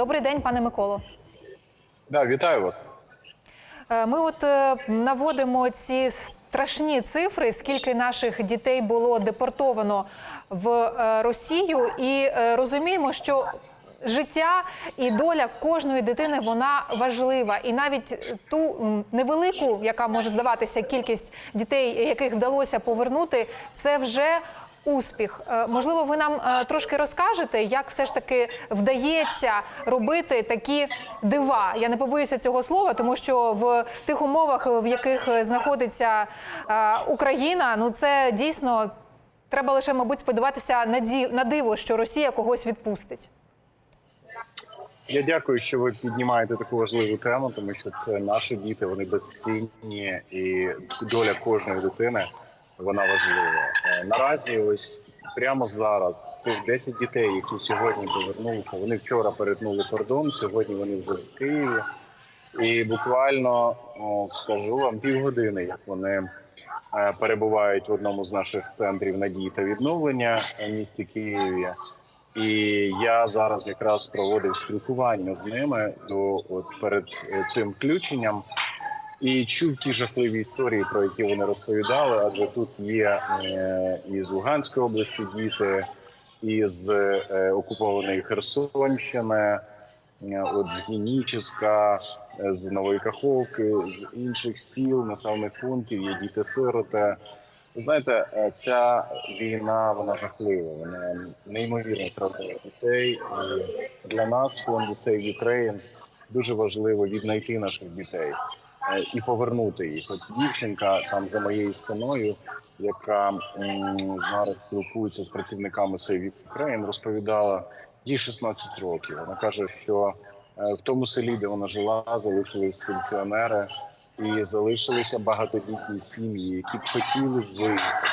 Добрий день, пане Миколо. Да, вітаю вас. Е, Ми от е, наводимо ці страшні цифри, скільки наших дітей було депортовано в е, Росію, і розуміємо, що життя і доля кожної дитини вона важлива. І навіть ту невелику, яка може здаватися кількість дітей, яких вдалося повернути, це вже. Успіх, Е, можливо, ви нам е, трошки розкажете, як все ж таки вдається робити такі дива. Я не побоюся цього слова, тому що в тих умовах, в яких знаходиться е, Україна, ну це дійсно треба лише, мабуть, сподіватися на ді- на диво, що Росія когось відпустить. Я дякую, що ви піднімаєте таку важливу тему, тому що це наші діти, вони безцінні, і доля кожної дитини вона важлива. Е, Наразі, ось прямо зараз, цих 10 дітей, які сьогодні повернулися, вони вчора перетнули кордон. Сьогодні вони вже в Києві. І буквально скажу вам півгодини, як вони е, перебувають в одному з наших центрів надії та відновлення в місті Києві. І я зараз якраз проводив спілкування з ними до от перед е, цим включенням і чув ті жахливі історії, про які вони розповідали. Адже тут є е, із Луганської області діти, із е, окупованої Херсонщини, е, от з Геніческа, з Нової Каховки, з інших сіл, населених пунктів є діти-сироти. Знаєте, ця війна вона жахлива, вона неймовірно травмує дітей. І для нас, фонду Save Ukraine, дуже важливо віднайти наших дітей і повернути їх. От дівчинка там за моєю спиною, яка зараз спілкується з працівниками Save Ukraine, розповідала їй 16 років. Вона каже, що е, в тому селі, де вона жила, залишились пенсіонери і залишилися багатодітні сім'ї, які б хотіли виїхати,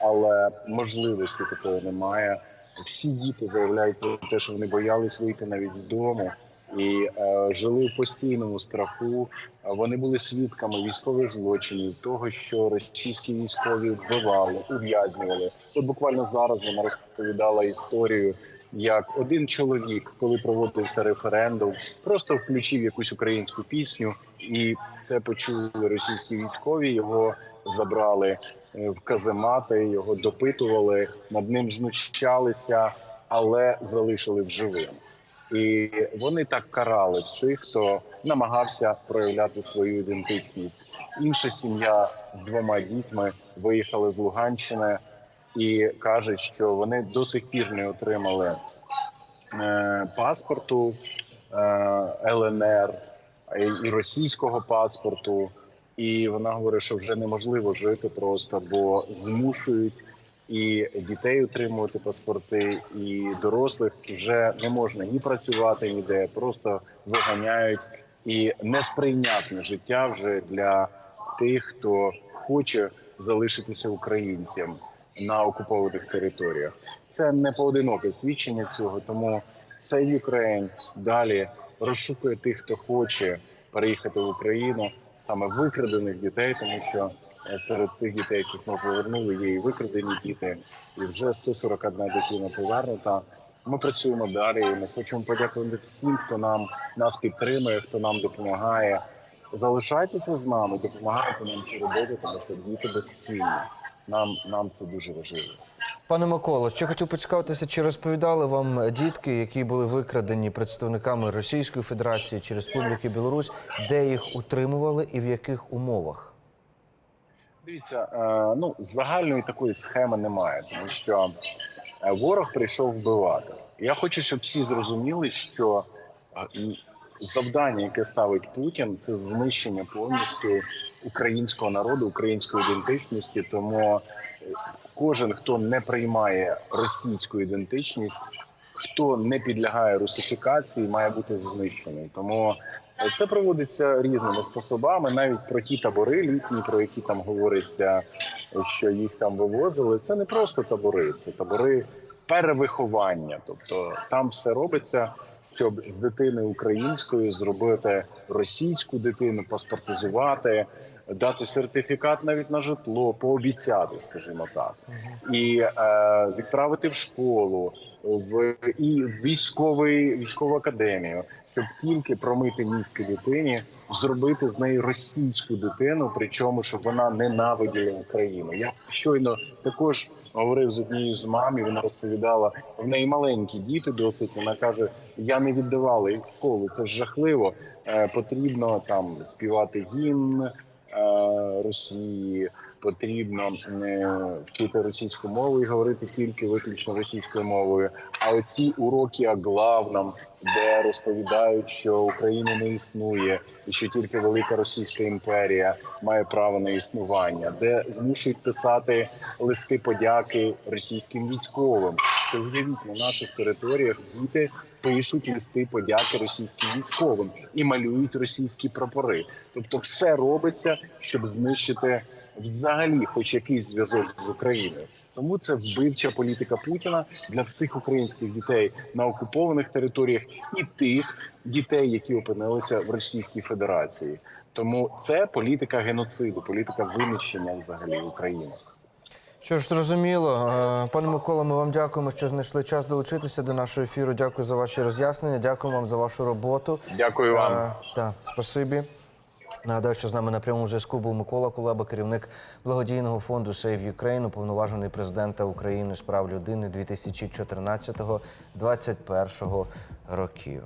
але можливості такої немає. Всі діти заявляють про те, що вони боялись вийти навіть з дому і е, жили в постійному страху. Вони були свідками військових злочинів, того, що російські військові вбивали, ув'язнювали. От буквально зараз вона розповідала історію, як один чоловік, коли проводився референдум, просто включив якусь українську пісню, і це почули російські військові. Його забрали е, в каземати, його допитували, над ним знущалися, але залишили в живим. І вони так карали всіх, хто намагався проявляти свою ідентичність. Інша сім'я з двома дітьми виїхали з Луганщини і кажуть, що вони до сих пір не отримали е, паспорту е, ЛНР і- і російського паспорту. І вона говорить, що вже неможливо жити просто, бо змушують і дітей отримувати паспорти, і дорослих вже не можна ні працювати ніде, просто виганяють і несприйнятне життя вже для тих, хто хоче залишитися українцем на окупованих територіях. Це не поодиноке свідчення цього, тому Save Ukraine далі розшукує тих, хто хоче переїхати в Україну, саме викрадених дітей, тому що серед цих дітей, яких ми повернули, є і викрадені діти, і вже 141 дитина повернута. Ми працюємо далі. і Ми хочемо подякувати всім, хто нам нас підтримує, хто нам допомагає. Залишайтеся з нами, допомагайте нам це робити, тому що діти безцінні. Нам нам це дуже важливо. Пане Миколо, ще хотів поцікавитися, чи розповідали вам дітки, які були викрадені представниками Російської Федерації чи Республіки Білорусь, де їх утримували і в яких умовах? Дивіться, е, ну загальної такої схеми немає, тому що е, ворог прийшов вбивати. Я хочу, щоб всі зрозуміли, що е, завдання, яке ставить Путін, це знищення повністю українського народу, української ідентичності. Тому кожен, хто не приймає російську ідентичність, хто не підлягає русифікації, має бути знищений. Тому це проводиться різними способами. Навіть про ті табори літні, про які там говориться, що їх там вивозили. Це не просто табори, це табори перевиховання. Тобто там все робиться, щоб з дитини українською зробити російську дитину, паспортизувати. дати сертифікат навіть на житло, пообіцяти, скажімо так, і е, відправити в школу, в і в військовий військову академію, щоб тільки промити мізки дитині, зробити з неї російську дитину, причому щоб вона ненавиділа Україну. Я щойно також говорив з однією з мам, і вона розповідала в неї маленькі діти. Досить вона каже: я не віддавала їх в школу. Це ж жахливо. Е, потрібно там співати гімн е, Росії. Потрібно е, вчити російську мову і говорити тільки виключно російською мовою. А оці уроки о главном, де розповідають, що України не існує, і що тільки велика Російська імперія має право на існування, де змушують писати листи подяки російським військовим. Це уявіть на наших територіях діти пишуть листи подяки російським військовим і малюють російські прапори. Тобто, все робиться, щоб знищити взагалі, хоч якийсь зв'язок з Україною. Тому це вбивча політика Путіна для всіх українських дітей на окупованих територіях і тих дітей, які опинилися в Російській Федерації. Тому це політика геноциду, політика винищення взагалі України. Що ж зрозуміло, Е, пане Микола, ми вам дякуємо, що знайшли час долучитися до нашого ефіру. Дякую за ваші роз'яснення. Дякую вам за вашу роботу. Дякую вам. Е, Так, спасибі. Нагадаю, що з нами на прямому зв'язку був Микола Кулеба, керівник благодійного фонду Save Ukraine, уповноважений президента України з прав людини 2014-2021 років.